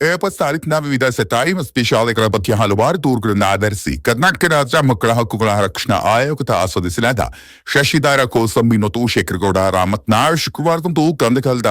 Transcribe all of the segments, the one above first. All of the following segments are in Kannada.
ತಾರೀಕಿನ ವಿವಿಧ ಸೆತಾಯಿ ಮತ್ತು ಶಾಲೆಗಳ ಬಗ್ಗೆ ಹಲವಾರು ದೂರುಗಳನ್ನು ಆಧರಿಸಿ ಕರ್ನಾಟಕ ರಾಜ್ಯ ಮಕ್ಕಳ ಹಕ್ಕುಗಳ ರಕ್ಷಣಾ ಆಯೋಗದ ಸದಸ್ಯರಾದ ಶಶಿಧಾರ ಕೋಸಂಬಿ ಮತ್ತು ಶೇಖರಗೌಡ ರಾಮತ್ನಾಳ್ ಶುಕ್ರವಾರದಂದು ಕಂದಕಲ್ದ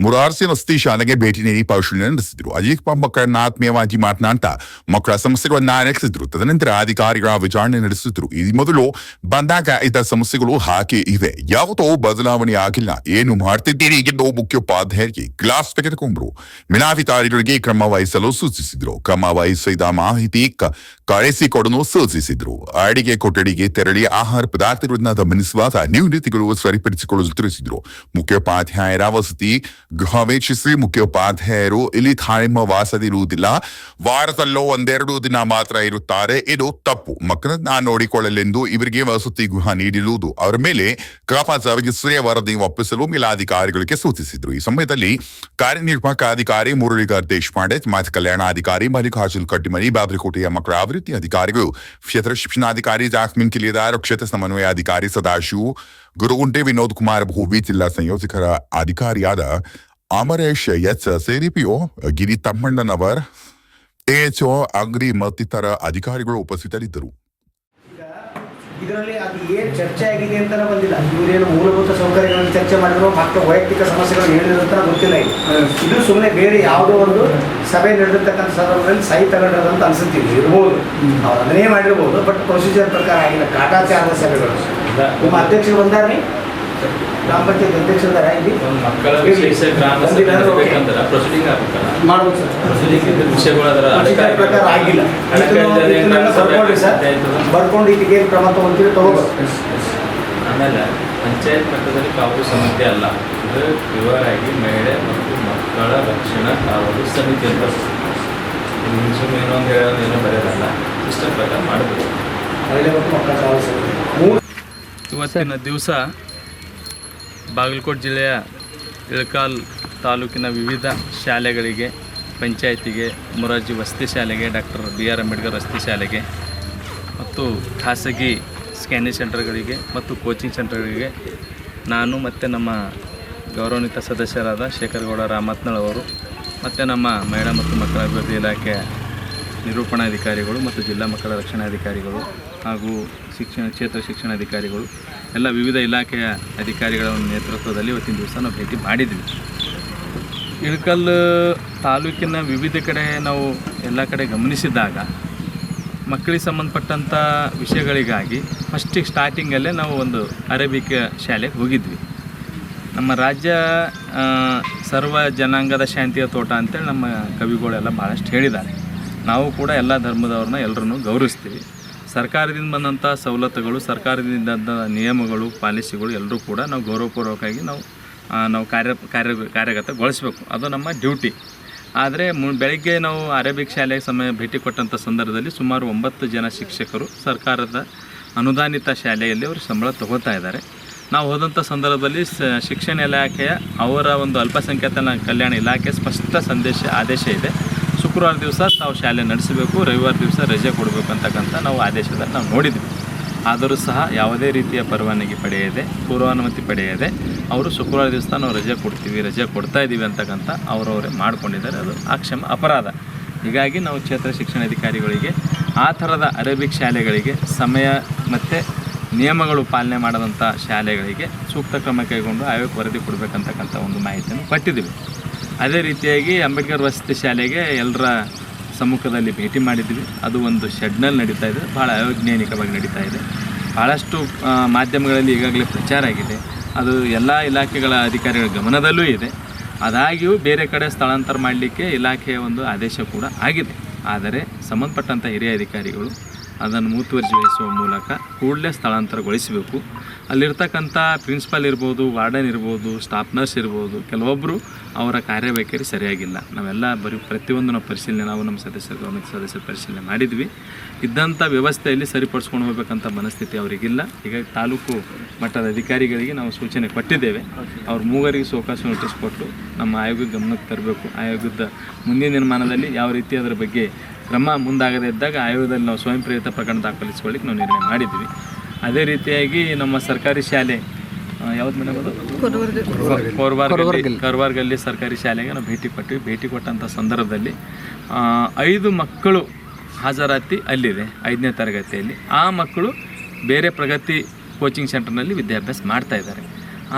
ಮುರಾರ್ಸಿ ವಸತಿ ಶಾಲೆಗೆ ಭೇಟಿ ನೀಡಿ ಪರಿಶೀಲನೆ ನಡೆಸಿದರು. ಅಜಿಕ್ ಮಕ್ಕಳನ್ನ ಆತ್ಮೀಯವಾಗಿ ಮಾತನಾಡ್ತಾ ಮಕ್ಕಳ ಸಮಸ್ಯೆಗಳನ್ನ ಆಲಿಸಿದ್ರು ತದನಂತರ ಅಧಿಕಾರಿಗಳ ವಿಚಾರಣೆ ನಡೆಸಿದ್ರು. ಈ ಮೊದಲು ಬಂದಾಗ ಇದ್ದ ಸಮಸ್ಯೆಗಳು ಹಾಗೆ ಇವೆ. ಯಾವುದೋ ಬದಲಾವಣೆ ಆಗಿಲ್ಲ. ಏನು ಮಾಡ್ತಿದ್ದೀರಿ? ಎಂದು ಮುಖ್ಯೋಪಾಧ್ಯಾಯರಿಗೆ ಗ್ಲಾಸ್ ತೆಗೆದುಕೊಂಡರು. ಮೇಲಾಧಿಕಾರಿಗಳಿಗೆ ವಹಿಸಲು ಸೂಚಿಸಿದ್ರು ಕ್ರಮ ವಹಿಸಿದ ಮಾಹಿತಿ ಕಳಿಸಿಕೊಡಲು ಸೂಚಿಸಿದ್ರು ಅಡಿಗೆ ಕೊಠಡಿಗೆ ತೆರಳಿ ಆಹಾರ ಪದಾರ್ಥಗಳನ್ನ ಗಮನಿಸುವಾಗ ನ್ಯೂನತೆಗಳು ಸರಿಪಡಿಸಿಕೊಳ್ಳಲು ತಿಳಿಸಿದ್ರು. ಮುಖ್ಯೋಪಾಧ್ಯಾಯರ ವಸತಿ ಗೃಹ ವೀಕ್ಷಿಸಿ ಮುಖ್ಯೋಪಾಧ್ಯಾಯರು ಇಲ್ಲಿ ಕಾಯಂ ವಾಸದಿರುವುದಿಲ್ಲ. ವಾರದಲ್ಲೋ ಒಂದೆರಡು ದಿನ ಮಾತ್ರ ಇರುತ್ತಾರೆ. ಇದು ತಪ್ಪು. ಮಕ್ಕಳನ್ನ ನೋಡಿಕೊಳ್ಳಲೆಂದು ಇವರಿಗೆ ವಸತಿ ಗೃಹ ನೀಡಿರುವುದು. ಅವರ ಮೇಲೆ ಕ್ರಮ ಜರುಗಿಸುವ ವರದಿ ಒಪ್ಪಿಸಲು ಮೇಲಾಧಿಕಾರಿಗಳಿಗೆ ಸೂಚಿಸಿದ್ರು. ಈ ಸಮಯದಲ್ಲಿ ಕಾರ್ಯನಿರ್ವಾಹಕ ಅಧಿಕಾರಿ ಮುರಳಿಗಾರ್ ದೇಶಪಾಂಡೆ ಸಮಾಜ ಕಲ್ಯಾಣಾಧಿಕಾರಿ ಮಲ್ಲಿಕಾರ್ಜುನ್ ಕಟ್ಟಿಮನಿ ಬಾಬ್ರಿಕೋಟೆಯ ಮಕ್ಕಳ ಅಭಿವೃದ್ಧಿ ಅಧಿಕಾರಿಗಳು ಕ್ಷೇತ್ರ ಶಿಕ್ಷಣಾಧಿಕಾರಿ ಜಾಸ್ಮಿನ್ ಕಿಲಿದಾರ್ ಕ್ಷೇತ್ರ ಸಮನ್ವಯಾಧಿಕಾರಿ ಸದಾಶಿವ್ ಗುರುಗುಂಟೆ ವಿನೋದ್ ಕುಮಾರ್ ಭೂವಿ ಜಿಲ್ಲಾ ಸಂಯೋಜಕರ ಅಧಿಕಾರಿಯಾದ ಅಮರೇಶ್ ಎಚ್ ಸೇರಿಪಿಒ ಗಿರಿ ತಮ್ಮಣ್ಣನವರ್ ಎಚ್ಒ ಅಂಗ್ರಿ ಮತ್ತಿತರ ಅಧಿಕಾರಿಗಳು ಉಪಸ್ಥಿತರಿದ್ದರು ಇದರಲ್ಲಿ ಅದು ಏನು ಚರ್ಚೆ ಆಗಿದೆ ಅಂತ ಬಂದಿಲ್ಲ. ಇವರೇನು ಮೂಲಭೂತ ಸೌಕರ್ಯಗಳನ್ನು ಚರ್ಚೆ ಮಾಡಿದ್ರು ಮತ್ತೆ ವೈಯಕ್ತಿಕ ಸಮಸ್ಯೆಗಳನ್ನು ಹೇಳಿದ್ರು ಅಂತ ಗೊತ್ತಿಲ್ಲ ಇದು ಇದು ಸುಮ್ಮನೆ ಬೇರೆ ಯಾವುದೋ ಒಂದು ಸಭೆ ನಡೆದಿರ್ತಕ್ಕಂಥ ಸಂದರ್ಭದಲ್ಲಿ ಸಹಿ ಅಂತ ಅನ್ಸುತ್ತಿಲ್ಲ ಇರ್ಬೋದು. ಅವ್ರು ಅದನ್ನೇ ಮಾಡಿರ್ಬೋದು ಬಟ್ ಪ್ರೊಸೀಜರ್ ಪ್ರಕಾರ ಆಗಿಲ್ಲ. ಕಾಟಾಚಾರದ ಸಭೆಗಳು. ನಿಮ್ಮ ಅಧ್ಯಕ್ಷರು ಬಂದಾರ್ರಿ? ಗ್ರಾಮ ಪಂಚಾಯತ್ ಇಲ್ಲಿ. ಮಕ್ಕಳ ವಿಶೇಷ ಗ್ರಾಮ ಸಭೆ ನಡೆಸಬೇಕಂದ್ರೆ ಪ್ರೊಸೀಡಿಂಗ್ ಆಗ್ಬೇಕಲ್ಲ. ಮಾಡ್ಬೋದು ಸರ್. ಪ್ರೊಸೀಡಿಂಗ್ ಇದ್ದ ವಿಷಯಗಳು ಅದರ ಪ್ರೊಸೀಜರ್ ಪ್ರಕಾರ ಆಗಿಲ್ಲ. ಅಡಕಾಯಿಲ್ಲದೆ ಇದನ್ನ ಗ್ರಾಮ ಸಭೆ ಬರ್ಕೊಂಡ್ರಿ ಸರ್. ಆಯ್ತದ? ಬರ್ಕೊಂಡು ಇದಕ್ಕೆ ಏನು ಕ್ರಮ ತಗೊಂತೀರಿ? ತಗೋಬೇಕು ಆಮೇಲೆ ಪಂಚಾಯತ್ ಮಟ್ಟದಲ್ಲಿ ಕಾವಲು ಸಮಿತಿ ಅಲ್ಲ. ಇದು ವಿವರಾಗಿ ಮಹಿಳೆ ಮತ್ತು ಮಕ್ಕಳ ರಕ್ಷಣಾ ಕಾವಲು ಸಮಿತಿ ಅಂತ ಸುಮ್ಮನೆ ಏನೋ ಒಂದು ಹೇಳೋದು ಏನೋ ಬರೆಯೋದಲ್ಲ. ಇಷ್ಟ ಪ್ರಕಾರ ಮಾಡಬೇಕು ಮಹಿಳೆ ಮತ್ತು ಮಕ್ಕಳ ಕಾವಲು ಸಮಿತಿ. ಇವತ್ತಿನ ದಿವಸ ಬಾಗಲಕೋಟೆ ಜಿಲ್ಲೆಯ ಇಳಕಾಲ್ ತಾಲೂಕಿನ ವಿವಿಧ ಶಾಲೆಗಳಿಗೆ, ಪಂಚಾಯತಿಗೆ, ಮೊರಾರ್ಜಿ ವಸತಿ ಶಾಲೆಗೆ, ಡಾಕ್ಟರ್ ಬಿ ಆರ್ ಅಂಬೇಡ್ಕರ್ ವಸತಿ ಶಾಲೆಗೆ ಮತ್ತು ಖಾಸಗಿ ಸ್ಕ್ಯಾನಿಂಗ್ ಸೆಂಟರ್ಗಳಿಗೆ ಮತ್ತು ಕೋಚಿಂಗ್ ಸೆಂಟರ್ಗಳಿಗೆ ನಾನು ಮತ್ತು ನಮ್ಮ ಗೌರವಾನ್ವಿತ ಸದಸ್ಯರಾದ ಶೇಖರಗೌಡ ರಾಮತ್ನಳ್ ಅವರು ಮತ್ತು ನಮ್ಮ ಮಹಿಳಾ ಮತ್ತು ಮಕ್ಕಳ ಅಭಿವೃದ್ಧಿ ಇಲಾಖೆಯ ನಿರೂಪಣಾಧಿಕಾರಿಗಳು ಮತ್ತು ಜಿಲ್ಲಾ ಮಕ್ಕಳ ರಕ್ಷಣಾಧಿಕಾರಿಗಳು ಹಾಗೂ ಶಿಕ್ಷಣ ಕ್ಷೇತ್ರ ಶಿಕ್ಷಣಾಧಿಕಾರಿಗಳು ಎಲ್ಲ ವಿವಿಧ ಇಲಾಖೆಯ ಅಧಿಕಾರಿಗಳ ನೇತೃತ್ವದಲ್ಲಿ ಇವತ್ತಿನ ದಿವಸ ನಾವು ಭೇಟಿ ಮಾಡಿದ್ವಿ. ಇಳಕಲ್ ತಾಲೂಕಿನ ವಿವಿಧ ಕಡೆ ನಾವು ಎಲ್ಲ ಕಡೆ ಗಮನಿಸಿದಾಗ ಮಕ್ಕಳಿಗೆ ಸಂಬಂಧಪಟ್ಟಂಥ ವಿಷಯಗಳಿಗಾಗಿ ಫಸ್ಟಿಗೆ ಸ್ಟಾರ್ಟಿಂಗಲ್ಲೇ ನಾವು ಒಂದು ಅರೇಬಿಕ್ ಶಾಲೆಗೆ ಹೋಗಿದ್ವಿ. ನಮ್ಮ ರಾಜ್ಯ ಸರ್ವ ಜನಾಂಗದ ಶಾಂತಿಯ ತೋಟ ಅಂತೇಳಿ ನಮ್ಮ ಕವಿಗಳೆಲ್ಲ ಭಾಳಷ್ಟು ಹೇಳಿದ್ದಾರೆ. ನಾವು ಕೂಡ ಎಲ್ಲ ಧರ್ಮದವ್ರನ್ನ ಎಲ್ಲರನ್ನೂ ಗೌರವಿಸ್ತೀವಿ. ಸರ್ಕಾರದಿಂದ ಬಂದಂಥ ಸವಲತ್ತುಗಳು, ಸರ್ಕಾರದಿಂದ ನಿಯಮಗಳು, ಪಾಲಿಸಿಗಳು ಎಲ್ಲರೂ ಕೂಡ ನಾವು ಗೌರವಪೂರ್ವಕವಾಗಿ ನಾವು ನಾವು ಕಾರ್ಯ ಕಾರ್ಯ, ಕಾರ್ಯಗತಗೊಳಿಸಬೇಕು. ಅದು ನಮ್ಮ ಡ್ಯೂಟಿ. ಆದರೆ ಮು, ಬೆಳಗ್ಗೆ ನಾವು ಅರೇಬಿಕ್ ಶಾಲೆಗೆ ಸಮಯ ಭೇಟಿ ಕೊಟ್ಟಂಥ ಸಂದರ್ಭದಲ್ಲಿ ಸುಮಾರು ಒಂಬತ್ತು ಜನ ಶಿಕ್ಷಕರು ಸರ್ಕಾರದ ಅನುದಾನಿತ ಶಾಲೆಯಲ್ಲಿ ಅವರು ಸಂಬಳ ತಗೋತಾ ಇದ್ದಾರೆ. ನಾವು ಹೋದಂಥ ಸಂದರ್ಭದಲ್ಲಿ ಶಿಕ್ಷಣ ಇಲಾಖೆಯ ಅವರ ಒಂದು ಅಲ್ಪಸಂಖ್ಯಾತ ಕಲ್ಯಾಣ ಇಲಾಖೆ ಸ್ಪಷ್ಟ ಸಂದೇಶ, ಆದೇಶ ಇದೆ. ಶುಕ್ರವಾರ ದಿವಸ ತಾವು ಶಾಲೆ ನಡೆಸಬೇಕು, ರವಿವಾರ ದಿವಸ ರಜೆ ಕೊಡಬೇಕು ಅಂತಕ್ಕಂಥ ನಾವು ಆದೇಶದಲ್ಲಿ ನಾವು ನೋಡಿದ್ವಿ. ಆದರೂ ಸಹ ಯಾವುದೇ ರೀತಿಯ ಪರವಾನಗಿ ಪಡೆಯದೆ, ಪೂರ್ವಾನುಮತಿ ಪಡೆಯದೆ ಅವರು ಶುಕ್ರವಾರ ದಿವಸ ನಾವು ರಜೆ ಕೊಡ್ತೀವಿ, ರಜೆ ಕೊಡ್ತಾ ಇದ್ದೀವಿ ಅಂತಕ್ಕಂಥ ಅವರವರೇ ಮಾಡಿಕೊಂಡಿದ್ದಾರೆ. ಅದು ಆಕ್ಷಮ ಅಪರಾಧ. ಹೀಗಾಗಿ ನಾವು ಕ್ಷೇತ್ರ ಶಿಕ್ಷಣಾಧಿಕಾರಿಗಳಿಗೆ ಆ ಥರದ ಅರೇಬಿಕ್ ಶಾಲೆಗಳಿಗೆ ಸಮಯ ಮತ್ತು ನಿಯಮಗಳು ಪಾಲನೆ ಮಾಡದಂಥ ಶಾಲೆಗಳಿಗೆ ಸೂಕ್ತ ಕ್ರಮ ಕೈಗೊಂಡು ಆಯೋಗಕ್ಕೆ ವರದಿ ಕೊಡಬೇಕಂತಕ್ಕಂಥ ಒಂದು ಮಾಹಿತಿಯನ್ನು ಕೊಟ್ಟಿದ್ದೀವಿ ಅದೇ ರೀತಿಯಾಗಿ ಅಂಬೇಡ್ಕರ್ ವಸತಿ ಶಾಲೆಗೆ ಎಲ್ಲರ ಸಮ್ಮುಖದಲ್ಲಿ ಭೇಟಿ ಮಾಡಿದ್ವಿ. ಅದು ಒಂದು ಶೆಡ್ನಲ್ಲಿ ನಡೀತಾ ಇದೆ. ಭಾಳ ಅವೈಜ್ಞಾನಿಕವಾಗಿ ನಡೀತಾ ಇದೆ. ಭಾಳಷ್ಟು ಮಾಧ್ಯಮಗಳಲ್ಲಿ ಈಗಾಗಲೇ ಪ್ರಚಾರ ಆಗಿದೆ. ಅದು ಎಲ್ಲ ಇಲಾಖೆಗಳ ಅಧಿಕಾರಿಗಳ ಗಮನದಲ್ಲೂ ಇದೆ. ಅದಾಗಿಯೂ ಬೇರೆ ಕಡೆ ಸ್ಥಳಾಂತರ ಮಾಡಲಿಕ್ಕೆ ಇಲಾಖೆಯ ಒಂದು ಆದೇಶ ಕೂಡ ಆಗಿದೆ. ಆದರೆ ಸಂಬಂಧಪಟ್ಟಂಥ ಹಿರಿಯ ಅಧಿಕಾರಿಗಳು ಅದನ್ನು ಮುತುವರ್ಜಿ ವಹಿಸುವ ಮೂಲಕ ಕೂಡಲೇ ಸ್ಥಳಾಂತರಗೊಳಿಸಬೇಕು. ಅಲ್ಲಿರ್ತಕ್ಕಂಥ ಪ್ರಿನ್ಸಿಪಾಲ್ ಇರ್ಬೋದು, ವಾರ್ಡನ್ ಇರ್ಬೋದು, ಸ್ಟಾಫ್ ನರ್ಸ್ ಇರ್ಬೋದು ಕೆಲವೊಬ್ಬರು ಅವರ ಕಾರ್ಯವೈಖರಿ ಸರಿಯಾಗಿಲ್ಲ. ನಾವೆಲ್ಲ ಬರೀ ಪ್ರತಿಯೊಂದು ಪರಿಶೀಲನೆ, ನಾವು ನಮ್ಮ ಸದಸ್ಯರು, ಗೌರ್ಮೆಂಟ್ ಸದಸ್ಯರು ಪರಿಶೀಲನೆ ಮಾಡಿದ್ವಿ. ಇದ್ದಂಥ ವ್ಯವಸ್ಥೆಯಲ್ಲಿ ಸರಿಪಡಿಸ್ಕೊಂಡು ಹೋಗ್ಬೇಕಂತ ಮನಸ್ಥಿತಿ ಅವರಿಗಿಲ್ಲ. ಹೀಗಾಗಿ ತಾಲೂಕು ಮಟ್ಟದ ಅಧಿಕಾರಿಗಳಿಗೆ ನಾವು ಸೂಚನೆ ಕೊಟ್ಟಿದ್ದೇವೆ. ಅವ್ರ ಮೂವರಿಗೆ ಸೋಕಾಸ ನೋಟಿಸ್ ಕೊಟ್ಟು ನಮ್ಮ ಆಯೋಗದ ಗಮನಕ್ಕೆ ತರಬೇಕು. ಆಯೋಗದ ಮುಂದಿನ ನಿರ್ಮಾಣದಲ್ಲಿ ಯಾವ ರೀತಿ ಅದರ ಬಗ್ಗೆ ಕ್ರಮ ಮುಂದಾಗದೇ ಇದ್ದಾಗ ಆಯೋಗದಲ್ಲಿ ನಾವು ಸ್ವಯಂ ಪ್ರೇರಿತ ಪ್ರಕರಣ ದಾಖಲಿಸ್ಕೊಳ್ಳಿಕ್ಕೆ ನಾವು ನಿರ್ಣಯ ಮಾಡಿದ್ವಿ ಅದೇ ರೀತಿಯಾಗಿ ನಮ್ಮ ಸರ್ಕಾರಿ ಶಾಲೆ ಯಾವ್ದು ಮೇಡಮ್ ಅದು? ಕೋರ್ವಾರ್ಗಲ್ಲಿ. ಕೋರ್ವಾರ್ಗಲ್ಲಿ ಸರ್ಕಾರಿ ಶಾಲೆಗೆ ನಾವು ಭೇಟಿ ಕೊಟ್ಟಿವಿ. ಭೇಟಿ ಕೊಟ್ಟಂಥ ಸಂದರ್ಭದಲ್ಲಿ ಐದು ಮಕ್ಕಳು ಹಾಜರಾತಿ ಅಲ್ಲಿದೆ ಐದನೇ ತರಗತಿಯಲ್ಲಿ. ಆ ಮಕ್ಕಳು ಬೇರೆ ಪ್ರಗತಿ ಕೋಚಿಂಗ್ ಸೆಂಟರ್ನಲ್ಲಿ ವಿದ್ಯಾಭ್ಯಾಸ ಮಾಡ್ತಾ ಇದ್ದಾರೆ.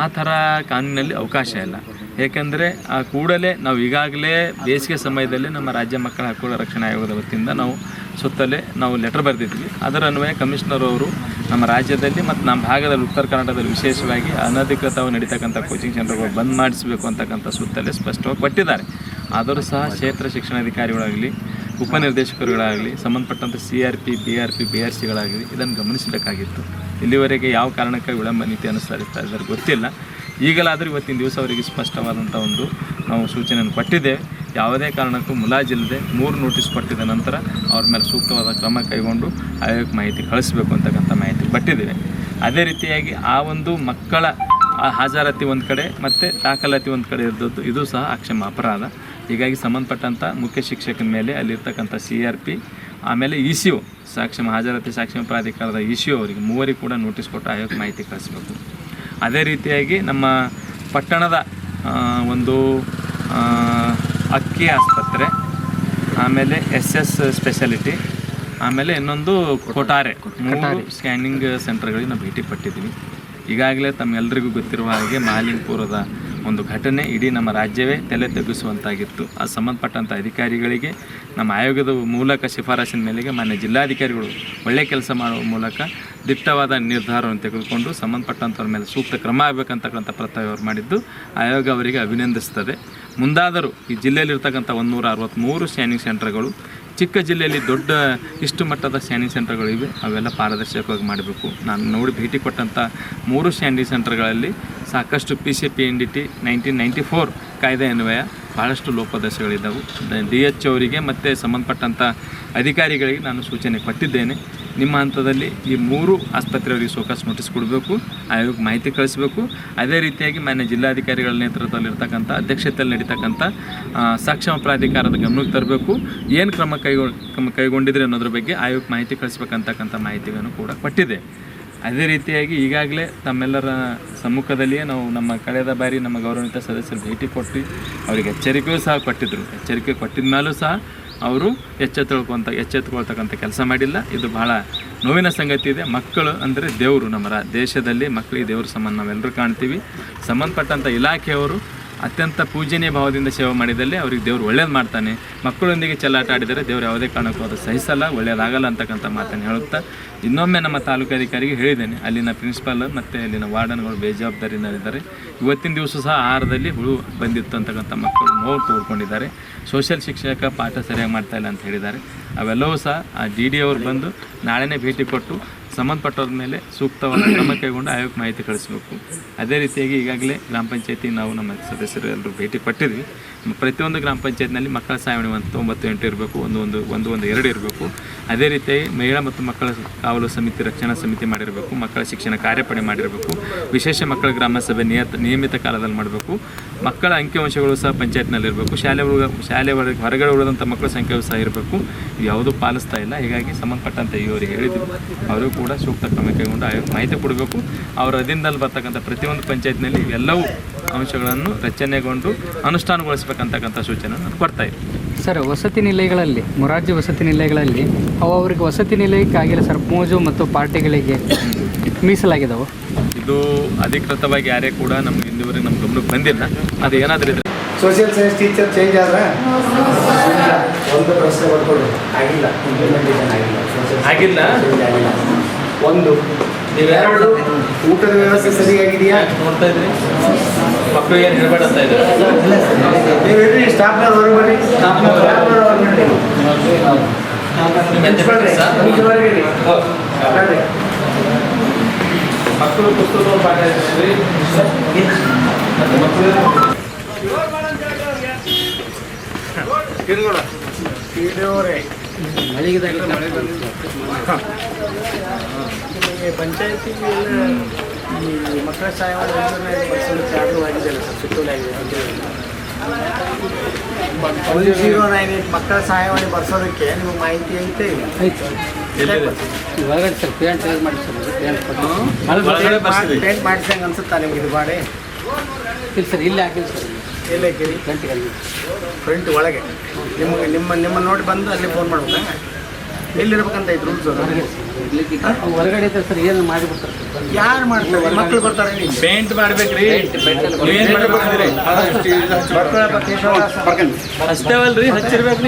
ಆ ಥರ ಕಾನೂನಿನಲ್ಲಿ ಅವಕಾಶ ಇಲ್ಲ. ಏಕೆಂದರೆ ಆ ಕೂಡಲೇ ನಾವು ಈಗಾಗಲೇ ಬೇಸಿಗೆ ಸಮಯದಲ್ಲಿ ನಮ್ಮ ರಾಜ್ಯ ಮಕ್ಕಳ ಹಕ್ಕುಗಳ ರಕ್ಷಣಾ ಆಯೋಗದ ವತಿಯಿಂದ ನಾವು ಸುತ್ತಲೇ ನಾವು ಲೆಟರ್ ಬರೆದಿದ್ವಿ. ಅದರ ಅನ್ವಯ ಕಮಿಷನರ್ ಅವರು ನಮ್ಮ ರಾಜ್ಯದಲ್ಲಿ ಮತ್ತು ನಮ್ಮ ಭಾಗದಲ್ಲಿ ಉತ್ತರ ಕರ್ನಾಟಕದಲ್ಲಿ ವಿಶೇಷವಾಗಿ ಅನಧಿಕೃತವಾಗಿ ನಡೀತಕ್ಕಂಥ ಕೋಚಿಂಗ್ ಸೆಂಟರ್ಗಳು ಬಂದ್ ಮಾಡಿಸಬೇಕು ಅಂತಕ್ಕಂಥ ಸುತ್ತಲೇ ಸ್ಪಷ್ಟವಾಗಿ ಕೊಟ್ಟಿದ್ದಾರೆ ಆದರೂ ಸಹ ಕ್ಷೇತ್ರ ಶಿಕ್ಷಣಾಧಿಕಾರಿಗಳಾಗಲಿ ಉಪನಿರ್ದೇಶಕರುಗಳಾಗಲಿ ಸಂಬಂಧಪಟ್ಟಂಥ C R P B R P B R ಸಿಗಳಾಗಲಿ ಇದನ್ನು ಗಮನಿಸಬೇಕಾಗಿತ್ತು. ಇಲ್ಲಿವರೆಗೆ ಯಾವ ಕಾರಣಕ್ಕೆ ವಿಳಂಬ ನೀತಿ ಅನುಸರಿಸ್ತಾ ಇದ್ದಾರೆ ಗೊತ್ತಿಲ್ಲ. ಈಗಲಾದರೂ ಇವತ್ತಿನ ದಿವಸ ಅವರಿಗೆ ಸ್ಪಷ್ಟವಾದಂಥ ಒಂದು ನಾವು ಸೂಚನೆಯನ್ನು ಕೊಟ್ಟಿದ್ದೇವೆ ಯಾವುದೇ ಕಾರಣಕ್ಕೂ ಮುಲಾಜಿಲ್ಲದೆ ಮೂರು ನೋಟಿಸ್ ಕೊಟ್ಟಿದ ನಂತರ ಅವ್ರ ಮೇಲೆ ಸೂಕ್ತವಾದ ಕ್ರಮ ಕೈಗೊಂಡು ಆಯೋಗಕ್ಕೆ ಮಾಹಿತಿ ಕಳಿಸ್ಬೇಕು ಅಂತಕ್ಕಂಥ ಮಾಹಿತಿ ಕೊಟ್ಟಿದ್ದೇವೆ. ಅದೇ ರೀತಿಯಾಗಿ ಆ ಒಂದು ಮಕ್ಕಳ ಹಾಜರಾತಿ ಒಂದು ಕಡೆ ಮತ್ತು ದಾಖಲಾತಿ ಒಂದು ಕಡೆ ಇದ್ದದ್ದು, ಇದು ಸಹ ಅಕ್ಷಮ ಅಪರಾಧ. ಹೀಗಾಗಿ ಸಂಬಂಧಪಟ್ಟಂಥ ಮುಖ್ಯ ಶಿಕ್ಷಕನ ಮೇಲೆ ಅಲ್ಲಿರ್ತಕ್ಕಂಥ ಸಿ ಆರ್ ಪಿ, ಆಮೇಲೆ ಇ ಸಿ ಒ ಸಾಕ್ಷಮ ಹಾಜರಾತಿ ಸಾಕ್ಷಮ ಪ್ರಾಧಿಕಾರದ ಇ ಸಿ ಒ ಅವರಿಗೆ ಮೂವರಿಗೆ ಕೂಡ ನೋಟಿಸ್ ಕೊಟ್ಟು ಆಯೋಗಕ್ಕೆ ಮಾಹಿತಿ ಕಳಿಸ್ಬೇಕು. ಅದೇ ರೀತಿಯಾಗಿ ನಮ್ಮ ಪಟ್ಟಣದ ಒಂದು ಅಕ್ಕಿ ಆಸ್ಪತ್ರೆ ಆಮೇಲೆ ಎಸ್ ಎಸ್ ಸ್ಪೆಷಾಲಿಟಿ ಆಮೇಲೆ ಇನ್ನೊಂದು ಕೊಟಾರೆ ಮೂರು ಸ್ಕ್ಯಾನಿಂಗ್ ಸೆಂಟರ್ಗಳಿಗೆ ನಾವು ಭೇಟಿ ಪಟ್ಟಿದ್ವಿ ಈಗಾಗಲೇ ತಮ್ಮೆಲ್ಲರಿಗೂ ಗೊತ್ತಿರುವ ಹಾಗೆ ಮಾಲಿಂಗ್ಪುರದ ಒಂದು ಘಟನೆ ಇಡೀ ನಮ್ಮ ರಾಜ್ಯವೇ ತಲೆ ತಗ್ಗಿಸುವಂತಾಗಿತ್ತು ಆ ಸಂಬಂಧಪಟ್ಟಂಥ ಅಧಿಕಾರಿಗಳಿಗೆ, ನಮ್ಮ ಆಯೋಗದ ಮೂಲಕ ಶಿಫಾರಸಿನ ಮೇಲೆಗೆ ಮಾನ್ಯ ಜಿಲ್ಲಾಧಿಕಾರಿಗಳು ಒಳ್ಳೆ ಕೆಲಸ ಮಾಡುವ ಮೂಲಕ ದಿಟ್ಟವಾದ ನಿರ್ಧಾರವನ್ನು ತೆಗೆದುಕೊಂಡು ಸಂಬಂಧಪಟ್ಟಂಥವ್ರ ಮೇಲೆ ಸೂಕ್ತ ಕ್ರಮ ಆಗಬೇಕಂತಕ್ಕಂಥ ಪ್ರಸ್ತಾವ ಅವರು ಮಾಡಿದ್ದು, ಆಯೋಗ ಅವರಿಗೆ ಅಭಿನಂದಿಸ್ತದೆ. ಮುಂದಾದರೂ ಈ ಜಿಲ್ಲೆಯಲ್ಲಿರ್ತಕ್ಕಂಥ ಒಂದು ನೂರ ಅರವತ್ತ್ಮೂರು ಸ್ಕ್ಯಾನಿಂಗ್ ಸೆಂಟರ್ಗಳು ಚಿಕ್ಕ ಜಿಲ್ಲೆಯಲ್ಲಿ ದೊಡ್ಡ ಇಷ್ಟು ಮಟ್ಟದ ಸ್ಕ್ಯಾನಿಂಗ್ ಸೆಂಟರ್ಗಳಿವೆ ಅವೆಲ್ಲ ಪಾರದರ್ಶಕವಾಗಿ ಮಾಡಬೇಕು. ನಾನು ನೋಡಿ ಭೇಟಿ ಕೊಟ್ಟಂಥ ಮೂರು ಸ್ಯಾನಿ ಸೆಂಟರ್ಗಳಲ್ಲಿ ಸಾಕಷ್ಟು P C P N D T nineteen ninety four ಕಾಯ್ದೆ ಅನ್ವಯ ಭಾಳಷ್ಟು ಲೋಪದೋಷಗಳಿದ್ದವು. ಡಿ ಎಚ್ ಅವರಿಗೆ ಮತ್ತು ಸಂಬಂಧಪಟ್ಟಂಥ ಅಧಿಕಾರಿಗಳಿಗೆ ನಾನು ಸೂಚನೆ ಕೊಟ್ಟಿದ್ದೇನೆ. ನಿಮ್ಮ ಹಂತದಲ್ಲಿ ಈ ಮೂರು ಆಸ್ಪತ್ರೆಯವರಿಗೆ ಸೋಕಾಸ್ ನೋಟಿಸ್ ಕೊಡಬೇಕು, ಆಯೋಗಕ್ಕೆ ಮಾಹಿತಿ ಕಳಿಸಬೇಕು. ಅದೇ ರೀತಿಯಾಗಿ ಮಾನ್ಯ ಜಿಲ್ಲಾಧಿಕಾರಿಗಳ ನೇತೃತ್ವದಲ್ಲಿರ್ತಕ್ಕಂಥ ಅಧ್ಯಕ್ಷತೆಯಲ್ಲಿ ನಡೀತಕ್ಕಂಥ ಸಕ್ಷಮ ಪ್ರಾಧಿಕಾರದ ಗಮನಕ್ಕೆ ತರಬೇಕು. ಏನು ಕ್ರಮ ಕೈಗೊಂಡು ಕೈಗೊಂಡಿದ್ರೆ ಅನ್ನೋದ್ರ ಬಗ್ಗೆ ಆಯೋಗಕ್ಕೆ ಮಾಹಿತಿ ಕಳಿಸ್ಬೇಕಂತಕ್ಕಂಥ ಮಾಹಿತಿಗಳನ್ನು ಕೂಡ ಕೊಟ್ಟಿದೆ. ಅದೇ ರೀತಿಯಾಗಿ ಈಗಾಗಲೇ ತಮ್ಮೆಲ್ಲರ ಸಮ್ಮುಖದಲ್ಲಿಯೇ ನಾವು ನಮ್ಮ ಕಳೆದ ಬಾರಿ ನಮ್ಮ ಗೌರವಾನ್ವಿತ ಸದಸ್ಯರು ಭೇಟಿ ಕೊಟ್ಟು, ಅವರಿಗೆ ಎಚ್ಚರಿಕೆಯೂ ಸಹ ಕೊಟ್ಟಿದ್ದರು ಎಚ್ಚರಿಕೆ ಕೊಟ್ಟಿದ ಮೇಲೂ ಸಹ ಅವರು ಎಚ್ಚೆತ್ತುಕೊಳ್ತ, ಎಚ್ಚೆತ್ತುಕೊಳ್ತಕ್ಕಂಥ ಕೆಲಸ ಮಾಡಿಲ್ಲ. ಇದು ಬಹಳ ನೋವಿನ ಸಂಗತಿ ಇದೆ. ಮಕ್ಕಳು ಅಂದರೆ ದೇವರು ನಮ್ಮ ದೇಶದಲ್ಲಿ ಮಕ್ಕಳಿಗೆ ದೇವ್ರ ಸಂಬಂಧ ನಾವೆಲ್ಲರೂ ಕಾಣ್ತೀವಿ. ಸಂಬಂಧಪಟ್ಟಂಥ ಇಲಾಖೆಯವರು ಅತ್ಯಂತ ಪೂಜನೀಯ ಭಾವದಿಂದ ಸೇವೆ ಮಾಡಿದಲ್ಲಿ ಅವ್ರಿಗೆ ದೇವ್ರು ಒಳ್ಳೇದು ಮಾಡ್ತಾನೆ. ಮಕ್ಕಳೊಂದಿಗೆ ಚೆಲ್ಲಾಟ ಆಡಿದರೆ ದೇವ್ರು ಯಾವುದೇ ಕಾರಣಕ್ಕೂ ಅದು ಸಹಿಸಲ್ಲ ಒಳ್ಳೆಯದಾಗಲ್ಲ ಅಂತಕ್ಕಂಥ ಮಾತನ್ನು ಹೇಳುತ್ತಾ ಇನ್ನೊಮ್ಮೆ ನಮ್ಮ ತಾಲೂಕು ಅಧಿಕಾರಿಗೆ ಹೇಳಿದ್ದೇನೆ. ಅಲ್ಲಿನ ಪ್ರಿನ್ಸಿಪಾಲ್ ಮತ್ತು ಅಲ್ಲಿನ ವಾರ್ಡನ್ಗಳು ಬೇಜವಾಬ್ದಾರಿನಲ್ಲಿದ್ದಾರೆ. ಇವತ್ತಿನ ದಿವಸ ಸಹ ಆಹಾರದಲ್ಲಿ ಹುಳು ಬಂದಿತ್ತು ಅಂತಕ್ಕಂಥ ಮಕ್ಕಳು ನೋವು ತೋಡ್ಕೊಂಡಿದ್ದಾರೆ. ಸೋಷಿಯಲ್ ಶಿಕ್ಷಕ ಪಾಠ ಸರಿಯಾಗಿ ಮಾಡ್ತಾ ಇಲ್ಲ ಅಂತ ಹೇಳಿದ್ದಾರೆ. ಅವೆಲ್ಲವೂ ಸಹ ಆ ಡಿ ಡಿ ಅವರು ಬಂದು ನಾಳೆನೇ ಭೇಟಿ ಕೊಟ್ಟು ಸಂಬಂಧಪಟ್ಟವ್ರ ಮೇಲೆ ಸೂಕ್ತವಾದ ಕ್ರಮ ಕೈಗೊಂಡು ಆಯೋಗಕ್ಕೆ ಮಾಹಿತಿ ಕಳಿಸಬೇಕು. ಅದೇ ರೀತಿಯಾಗಿ ಈಗಾಗಲೇ ಗ್ರಾಮ ಪಂಚಾಯತಿ ನಾವು ನಮ್ಮ ಸದಸ್ಯರು ಎಲ್ಲರೂ ಭೇಟಿ ಪಟ್ಟಿದ್ವಿ. ಪ್ರತಿಯೊಂದು ಗ್ರಾಮ ಪಂಚಾಯತ್ನಲ್ಲಿ ಮಕ್ಕಳ ಸಾವಣಿ ಒಂದು ಒಂಬತ್ತು ಎಂಟು ಇರಬೇಕು, ಒಂದು ಒಂದು ಒಂದು ಒಂದು, ಎರಡು ಇರಬೇಕು. ಅದೇ ರೀತಿಯಾಗಿ ಮಹಿಳಾ ಮತ್ತು ಮಕ್ಕಳ ಕಾವಲು ಸಮಿತಿ, ರಕ್ಷಣಾ ಸಮಿತಿ ಮಾಡಿರಬೇಕು, ಮಕ್ಕಳ ಶಿಕ್ಷಣ ಕಾರ್ಯಪಡೆ ಮಾಡಿರಬೇಕು, ವಿಶೇಷ ಮಕ್ಕಳ ಗ್ರಾಮ ಸಭೆ ನಿಯತ, ನಿಯಮಿತ ಕಾಲದಲ್ಲಿ ಮಾಡಬೇಕು. ಮಕ್ಕಳ ಅಂಕಿಅಂಶಗಳು ಸಹ ಪಂಚಾಯತ್ನಲ್ಲಿ ಇರಬೇಕು. ಶಾಲೆ ಶಾಲೆ ಒಳಗೆ ಹೊರಗಡೆ ಉಳಿದಂಥ ಮಕ್ಕಳ ಸಂಖ್ಯೆಯು ಸಹ ಇರಬೇಕು. ಯಾವುದೂ ಪಾಲಿಸ್ತಾ ಇಲ್ಲ. ಹೀಗಾಗಿ ಸಂಬಂಧಪಟ್ಟಂತೆ ಇವರಿಗೆ ಹೇಳಿದ್ವಿ ಅವರು ಕೂಡ ಸೂಕ್ತ ಕ್ರಮ ಕೈಗೊಂಡು ಮಾಹಿತಿ ಕೊಡಬೇಕು. ಅವರ ಅಧೀನದಲ್ಲಿ ಬರ್ತಕ್ಕಂಥ ಪ್ರತಿಯೊಂದು ಪಂಚಾಯತ್ನಲ್ಲಿ ಎಲ್ಲವೂ ಅಂಶಗಳನ್ನು ರಚನೆಗೊಂಡು ಅನುಷ್ಠಾನಗೊಳಿಸಬೇಕಂತಕ್ಕಂಥ ಸೂಚನೆ ನಾನು ಕೊಡ್ತಾ ಇದೆ ಸರ್ ವಸತಿ ನಿಲಯಗಳಲ್ಲಿ ಮೊರಾರ್ಜಿ ವಸತಿ ನಿಲಯಗಳಲ್ಲಿ ಅವು ಅವರಿಗೆ ವಸತಿ ನಿಲಯಕ್ಕಾಗಿಲ್ಲ ಸರ್ ಮೋಜು ಮತ್ತು ಪಾರ್ಟಿಗಳಿಗೆ ಮೀಸಲಾಗಿದ್ದಾವೆ ಇದು ಅಧಿಕೃತವಾಗಿ ಯಾರೇ ಕೂಡ ನಮ್ಗೆ ಇಂದುವರೆಗೆ ನಮ್ಮ ಗಮನಕ್ಕೆ ಬಂದಿಲ್ಲ. ಅದು ಏನಾದರೂ ಇದ್ರೆ ಸೋಷಿಯಲ್ ಸೈನ್ಸ್ ಟೀಚರ್ ಚೇಂಜ್ ಆದ್ರೆ ಒಂದು ಪ್ರಶ್ನೆ ಬರ್ಕೊಡು ಆಗಿಲ್ಲ. ಇಂಪ್ಲಿಮೆಂಟೇಷನ್ ಆಗಿಲ್ಲ. ಆಗಿಲ್ಲ? ಆಗಿಲ್ಲ. ಒಂದು. ನೀವೆರಡು? ಊಟದ ವ್ಯವಸ್ಥೆ ಸರಿಯಾಗಿದೆಯಾ? ನೋಡ್ತಾ ಇದ್ರಿ. ಮಕ್ಕಳು ಏನು ಹೇಳ್ಬೇಡ ಅಂತ ಇದ್ದಾರೆ. ನೀವು ಇರ್ರಿ ಸ್ಟಾಫ್ನವ್ರು ಹೊರಗೆ ಬರ್ರಿ ಸ್ಟಾಫ್ನವ್ರು ಹೊರಗೆ. ಮಕ್ಕಳು ಪುಸ್ತಕ ಪಾಠ ಇರ್ತೀವಿ ಮಕ್ಕಳು ಇಲ್ಲಿವರೆ. ಈ ಪಂಚಾಯತಿ ಈ ಮಕ್ಕಳ ಸಹಾಯವಾಣಿ ಯೋಜನೆ ಬಸ್ಸಲ್ಲಿ ಚಾಲು ಆಗಿದೆಯಲ್ಲ ಸರ್ ಸುತ್ತೋಲೆ ಆಗಿದೆ ಒಂದು ಜೀರೋ ನೈನ್ ಏಟ್ ಮಕ್ಕಳ ಸಹಾಯವಾಣಿ ಬರ್ಸೋದಕ್ಕೆ ನಿಮಗೆ ಮಾಹಿತಿ ಐತೆ? ಒಳಗಡೆ ಸರ್ ಪೇಂಟ್ ಮಾಡಿ ಸರ್ ಪೇಂಟ್ ಮಾಡಿಸಂಗೆ ಅನ್ಸುತ್ತಾ ನಿಮ್ಗೆ ಇದು ಬಾಡಿ ಇಲ್ಲ ಸರ್ ಇಲ್ಲಿ ಹಾಕಿಲ್ಲ ಸರ್. ಎಲ್ಲೇ ಕಿರಿ ಫ್ರಂಟಿಗೆ ಅಲ್ಲಿ ಫ್ರಂಟ್ ಒಳಗೆ. ನಿಮಗೆ ನಿಮ್ಮ ನಿಮ್ಮ ನೋಡಿ ಬಂದು ಅಲ್ಲಿ ಫೋನ್ ಮಾಡ್ಬೇಕಾ? ಎಲ್ಲಿರ್ಬೇಕಂತ ಐತೆ ರೂಲ್ಸ್ ಅದು ಹೊರಗಡೆ ಸರ್ ಏನು ಮಾಡಿಬಿಡ್ತಾರೆ ಯಾರು ಮಾಡ್ತಾರೆ? ಮಕ್ಕಳು ಬರ್ತಾರೆ. ಪೇಂಟ್ ಮಾಡ್ಬೇಕ್ರಿ. ಕೇಶವದಾಸ ಅಷ್ಟೇವಲ್ರಿ ಹಚ್ಚಿರ್ಬೇಕು